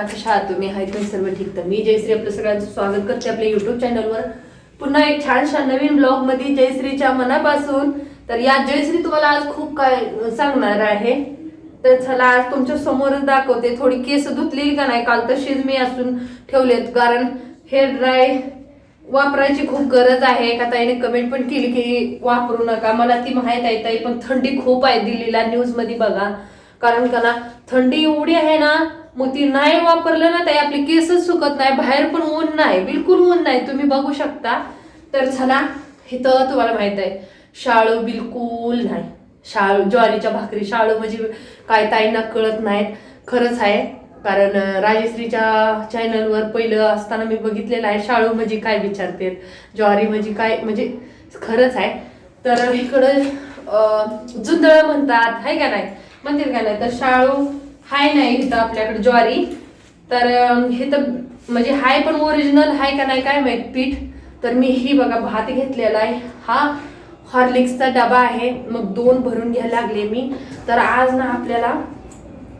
ना कशा आहात तुम्ही? आहेत तुम्ही सर्व ठीक. तर मी जयश्री आपलं सगळ्यांचं स्वागत करते आपल्या युट्यूब चॅनलवर पुन्हा एक छानशा नवीन ब्लॉगमध्ये जयश्रीच्या मनापासून. तर या जयश्री तुम्हाला आज खूप काय सांगणार आहे. तर चला आज तुमच्या समोरच दाखवते. थोडी केस धुतलेली का नाही? काल तशीच मी असून ठेवलेत. कारण हेअर ड्राय वापरायची खूप गरज आहे. एका ताईने कमेंट पण केली की वापरू नका. मला ती माहीत आहे ताई पण थंडी खूप आहे दिल्लीला. न्यूजमध्ये बघा. कारण का ना थंडी एवढी आहे ना मग ती नाही वापरलं ना ताई आपली केसच सुकत नाही बाहेर पण ऊन नाही बिलकुल ऊन नाही तुम्ही बघू शकता. तर चला इथं तुम्हाला माहीत आहे शाळू बिलकुल नाही. शाळू ज्वारीच्या भाकरी शाळू म्हणजे काय ताईंना कळत नाहीत खरंच आहे. कारण राजश्रीच्या चॅनलवर पहिलं असताना मी बघितलेलं आहे शाळू म्हणजे काय विचारते ज्वारी म्हणजे काय म्हणजे खरंच आहे. तर इकडं अं, म्हणतात आहे का नाही? म्हणतील का नाही? तर शाळू हाय नाही इथं आपल्याकडे ज्वारी. तर हे तर म्हणजे हाय पण ओरिजिनल हाय का नाही काय माहीत पीठ. तर मी ही बघा भात घेतलेला आहे. हा हॉर्लिक्सचा डबा आहे. मग दोन भरून घ्यायला लागले मी. तर आज ना आपल्याला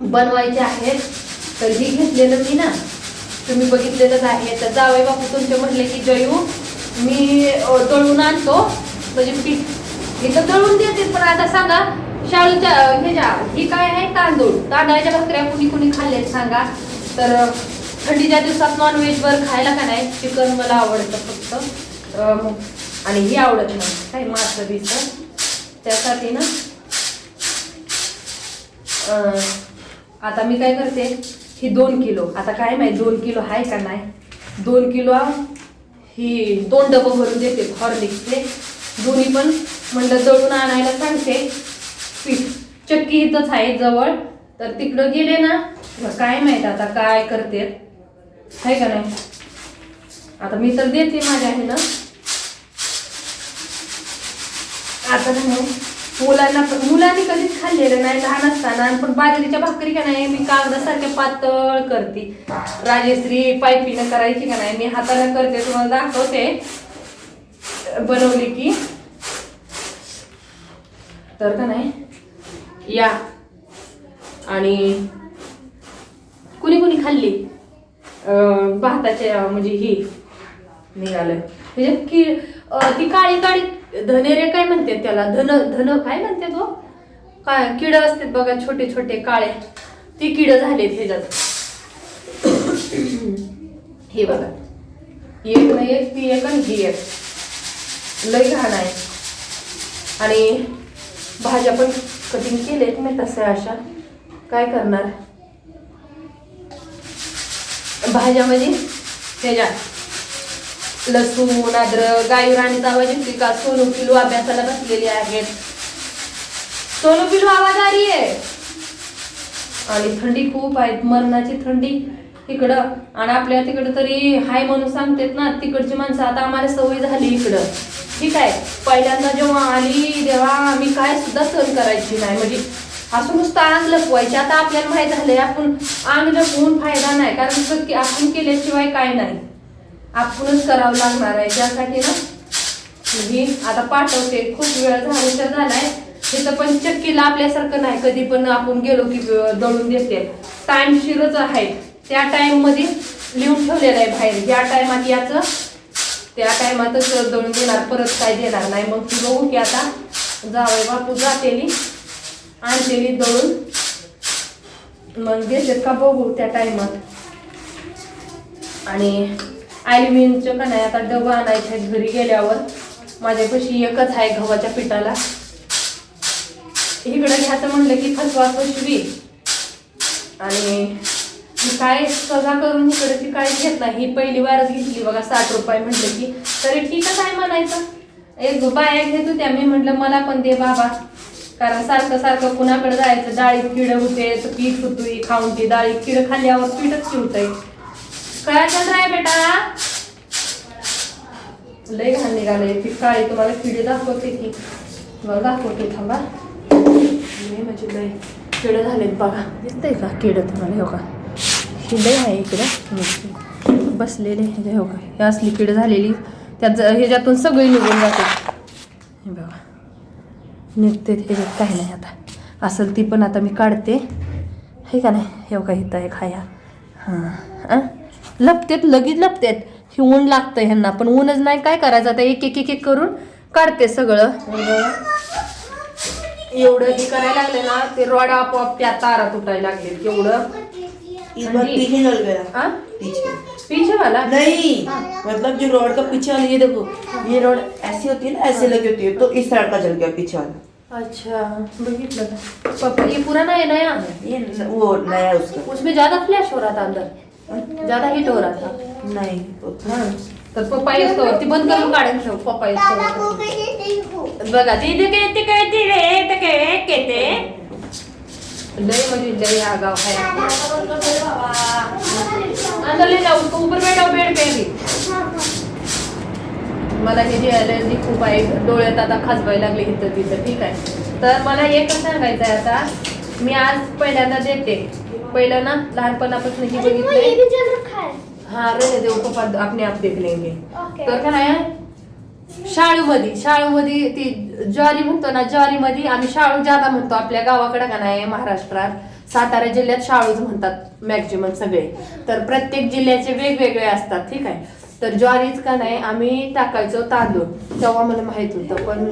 बनवायचे आहेत. तर ही घेतलेलं मी ना. तुम्ही बघितलेलंच आहे. तर जावे बापू तुमचे म्हटले की जयू मी तळून दळून आणतो. म्हणजे पीठ. इथं दळून देते पण आता सांगा शाळूच्या अं, ह्याच्या ही काय आहे? तांदूळ. तांदळाच्या भाकऱ्या कुणी कुणी खाल्ल्या सांगा. तर थंडीच्या दिवसात नॉनव्हेज वर खायला का नाही? चिकन मला आवडतं फक्त. आणि ही आवडत नाही. काय मासं बिसं त्यासाठी ना आता मी काय करते? ही दोन किलो. आता काय माहिती दोन किलो आहे का नाही? दोन किलो ही दोन डबं भरून देते हॉर्लिक्सचे दोन्ही पण म्हणलं दळून आणायला सांगते. पीठ चक्की इथंच आहे जवळ. तर तिकडं गेले ना मग काय माहीत आता काय करते. आहे का नाही? आता मी तर देते माझ्या आहे ना आता नाही हो. मुलांना पण मुलांनी कधीच खाल्लेलं नाही लहान असताना. पण बाजरीच्या भाकरी का नाही मी कागदासारख्या पातळ करते. राजश्री पायपीनं करायची का नाही मी हाताने करते तुम्हाला दाखवते. बनवली की. तर का नाही? या. आणि कुणी कुणी खाल्ली? भाताच्या म्हणजे ही निघालं. म्हणजे की ती काळी काळी धनेरे काय म्हणते त्याला? धन धन काय म्हणते तो हो? काय किड असतात बघा छोटे छोटे काळे. ती किड झालेत ह्याच्यात. हे बघा. एक ना एक ती एक आणि ही एक. लय घाण आहे. आणि भाज्या पण कटिंग केलेत मी तसं अशा काय करणार? भाज्यामध्ये त्याच्यात लसूण अद्रक गाई आणि आवाज येते का? सोनू पिलू अभ्यासाला बसलेली आहेत. सोनू पिलू आवाज आली आहे. आणि थंडी खूप आहे. मरणाची थंडी इकडं आणि आपल्या तिकडं तरी हाय म्हणून सांगतात ना तिकडची माणसं. आता आम्हाला सवय झाली इकडं. ठीक आहे. पहिल्यांदा जेव्हा आली तेव्हा आम्ही काय सुद्धा सहन करायची नाही. म्हणजे असं नुसतं आग लपवायची. आता आपल्याला माहीत झालंय आपण आग लपवून फायदा नाही. कारण की आपण केल्याशिवाय काय नाही. आपणच करावं लागणार आहे. त्यासाठी ना मी आता पाठवते. खूप वेळ झाल्याचा झालाय. तिथं पण चक्कीला आपल्यासारखं नाही. कधी पण आपण गेलो की दळून देते. टाईमशीरच शिरच आहे. त्या टाईममध्ये लिहून ठेवलेलं आहे बाहेर. या टायमात याचं त्या टायमातच दळून देणार परत काय देणार नाही. मग ती बघू की आता जावय बापू जातेली आणतेली दळून. मग देतात का बघू त्या टायमात. आणि ॲल्युमिनियमचं का नाही आता डबा आणायचं घरी गेल्यावर. माझ्यापाशी एकच आहे गव्हाच्या पिठाला. इकडं घ्यायचं म्हणलं की फसवा फसवी. आणि मी काय सजा करून कडची काळी घेत नाही. ही पहिली वारच घेतली बघा साठ रुपये म्हटलं की. तरी ठीकच आहे म्हणायचं. एक बाया घेत होत्या. मी म्हटलं मला पण दे बाबा. कारण सारखं सारखं कुणाकडे जायचं? डाळीत किड होते तर पीठ होतोय खाऊन ती डाळीत किड खाल्ल्यावर पीठच शिवतंय काय चंद्र आहे बेटा? लय घाण निघाले ती काळी तुम्हाला किडे दाखवते की. बघा दाखवते थांबा. लय म्हणजे लय किड झालेत बघा. दिसतंय का किड तुम्हाला? हो का ही आहे इकडं. बसलेले ह्याच्या हो का हे असली किड झालेली. त्यात ज- ह्याच्यातून सगळी निघून जाते. हे बघा. निघते ह्याच्यात काही नाही आता. असेल ती पण आता मी काढते. हे का नाही? हे का इथं आहे खाया हां. लपतेत लगेच लपतेत. हे ऊन लागतं ह्यांना. पण ऊनच नाही. काय करायचं आता? एक एक एक एक करून काढते सगळं. एवढं हे करायला लागले ना ते रॉड आपोआप त्या तारा तुटायला लागले एवढं. इस बार पीछे चल गया। पीछे। पीछे वाला? नहीं मतलब जो रोड का पीछे वाली ये देखो ये रोड ऐसी होती है ना ऐसे लगी होती है तो इस साइड का चल गया पीछे वाला। अच्छा बघितलं का पापा ये पुराना है नया? ये न- वो नया उसका। उसमें ज़्यादा फ्लैश हो रहा था अंदर? ज़्यादा हिट हो रहा था? नहीं हा. तर पप्पा येतो ती बंद करून काढेल ठेव पप्पा येतो बघा दीदी कहते कहते रे ते काय कहते। लय म्हणजे लय आगाव है अंदर ले जाओ उसको ऊपर बैठाओ बेड पे भी मला हे जी अलर्जी खूप आहे डोळ्यात आता खाजवायला लागले इथं तिथं ठीक आहे. तर मला एकच सांगायचं आहे आता मी आज पहिल्यांदा देते. पहिलं ना लहानपणापासून ही बघितलंय. हाँ रहने दो पप्पा अपने आप देख लेंगे. तर काय शाळूमध्ये शाळूमध्ये ती ज्वारी म्हणतो ना ज्वारीमध्ये आम्ही शाळू जादा म्हणतो आपल्या गावाकडे का नाही महाराष्ट्रात. सातारा जिल्ह्यात शाळूच म्हणतात मॅक्झिमम सगळे. तर प्रत्येक जिल्ह्याचे वेगवेगळे असतात ठीक आहे? तर ज्वारीच का नाही आम्ही टाकायचो तांदूळ. तेव्हा मला माहीत होतं पण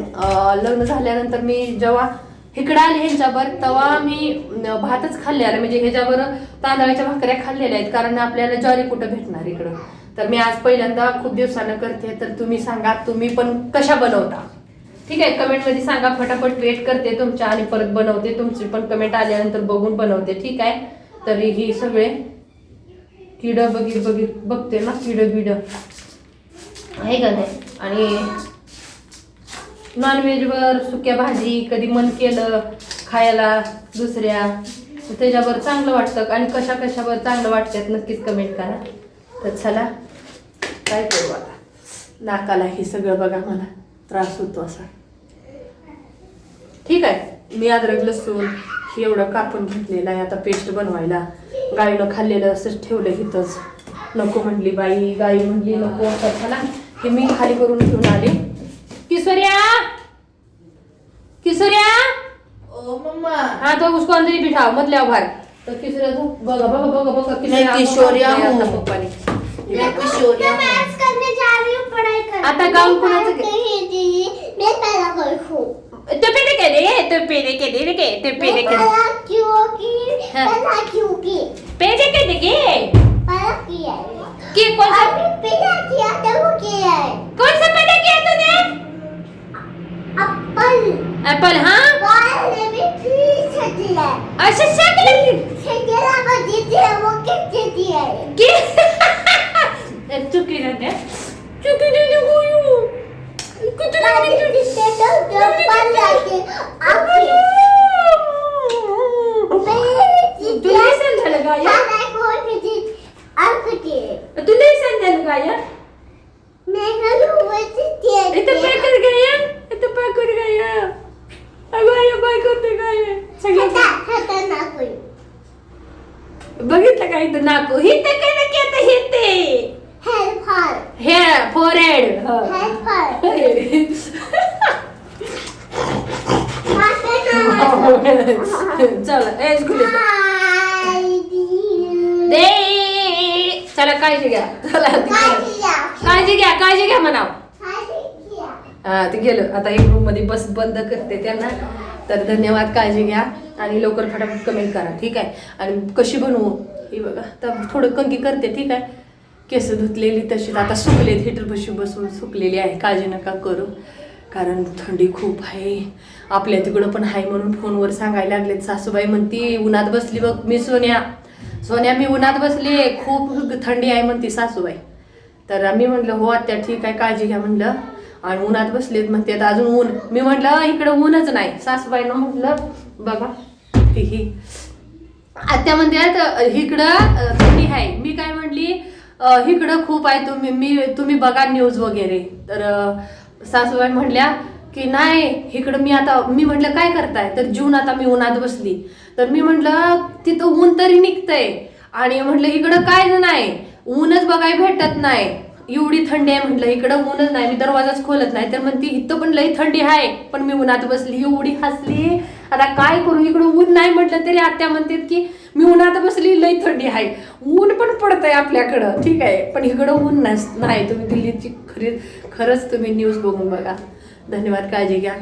लग्न झाल्यानंतर मी जेव्हा इकडे आले ह्यांच्यावर तेव्हा मी भातच खाल्लेला म्हणजे ह्याच्यावर तांदळाच्या भाकऱ्या खाल्लेल्या आहेत कारण आपल्याला ज्वारी कुठं भेटणार इकडं? तर मी आज पहिल्यांदा खूप दिवसानं करते तर तुम्ही सांगा तुम्ही पण कशा बनवता? ठीक आहे कमेंटमध्ये सांगा फटाफट वेट करते तुमच्या आणि परत बनवते तुमची पण कमेंट आल्यानंतर बघून बनवते ठीक आहे? तरी ही सगळे किड बघित बघी बघते ना किड बिड. आहे का नाही? आणि नॉनव्हेजवर सुक्या भाजी कधी मन केलं खायला दुसऱ्या त्याच्यावर चांगलं वाटतं. आणि कशा कशावर चांगलं वाटतात नक्कीच कमेंट करा. तर चला काय करू आता? नाकाला हे सगळं बघा मला. त्रास होतो असा. ठीक आहे. मी अद्रक लसूण हे एवढं कापून घेतलेलं आहे. आता पेस्ट बनवायला. गाईनं खाल्लेलं असंच ठेवलं इथंच. नको म्हणली बाई. गाई म्हणली नको तर चला हे मी खाली करून घेऊन आले. किशोर्या! किशोर्या! ओ मम्मा. हाँ तो उसको अंदर ही बिठाओ मत ले आओ बाहर तो बघा बघा बघा बघा किशोर्या हूँ। पप्पाने. मैं किशोरिया हूँ। मैथ्स करने जा रही हूँ पढ़ाई करने आता गाँव कोणाचं गे- नहीं दीदी मैं पहला कोई हूँ। तो पेले के दे तो पेले के दे के तो मैं पेले के पहला क्योंकि हाँ। पहला क्योंकि पेले के दे के। पहला किया है। कि कौन सा? अभी पहला किया तो वो किया है। कौन सा पेले किया तूने? एप्पल एप्पल हाँ। वाले भी फिर से दिया है। अच्छा शक्ल की शेजरा बजी दिया वो किससे दिया है? कि चुकी ना दे चुकी दे दे कोई कुछ मैंने किससे तो जो पल लाके आपके तू नहीं समझा लगाया सारा कोई भी चीज आपको दिए तू नहीं समझा लगाया मैं करूँ वो चीज इथं दिए काय कर गया इथं काय कर गया अगं आयो काय करते काय हटा सगळं हटा ना कोई बघितलं का इथं नाकू हिथं काय ना की आता हिते हेल्प हर हे फोरहेड हेल्प हर चला ए स्कूल दे चला काळजी घ्या. चला काळजी घ्या काळजी घ्या म्हणाव. हा ते गेलं. आता एक रूममध्ये बस बंद करते त्यांना. तर धन्यवाद काळजी घ्या. आणि लवकर फटाफट कमेंट करा ठीक आहे? आणि कशी बनवू? ही बघा तर थोडं कंकी करते ठीक आहे? केस धुतलेली तशीच. आता सुकलेत हिटर बशी बसून सुकलेली आहे. काळजी नका करू. कारण थंडी खूप आहे. आपल्या तिकडं पण आहे म्हणून फोनवर सांगायला लागलेत. सासूबाई म्हणती उन्हात बसली बघ मी सोन्या. सोन्या मी उन्हात बसली. खूप थंडी आहे म्हणती सासूबाई. तर आम्ही म्हटलं हो आत्या ठीक आहे काळजी घ्या म्हणलं. आणि उन्हात बसलेत म्हणते आता अजून ऊन. मी म्हटलं इकडं ऊनच नाही. सासूबाईनं म्हटलं बघा ही आत्या म्हणतात इकडं थंडी आहे. मी काय म्हणली इकडं खूप आहे तुम्ही मी तुम्ही बघा न्यूज वगैरे. तर सासूबाई म्हटल्या की नाही इकडं मी आता मी म्हटलं काय करताय? तर जून आता मी उन्हात बसली. तर मी म्हटलं तिथं ऊन तरी निघतंय. आणि म्हटलं इकडं काय नाही? ऊनच बघाय भेटत नाही. एवढी थंडी आहे. म्हटलं इकडं ऊनच नाही मी दरवाजाच खोलत नाही. तर म्हणती इथं पण लई थंडी आहे. पण मी उन्हात बसली एवढी हसली. आता काय करू? इकडं ऊन नाही म्हटलं तरी आत्या म्हणतात की मी उन्हात बसली लई थंडी आहे. ऊन पण पडतंय आपल्याकडं. ठीक आहे पण इकडं ऊन नाही. तुम्ही दिल्लीची खरी खरंच तुम्ही न्यूज बघून बघा. धन्यवाद काळजी घ्या.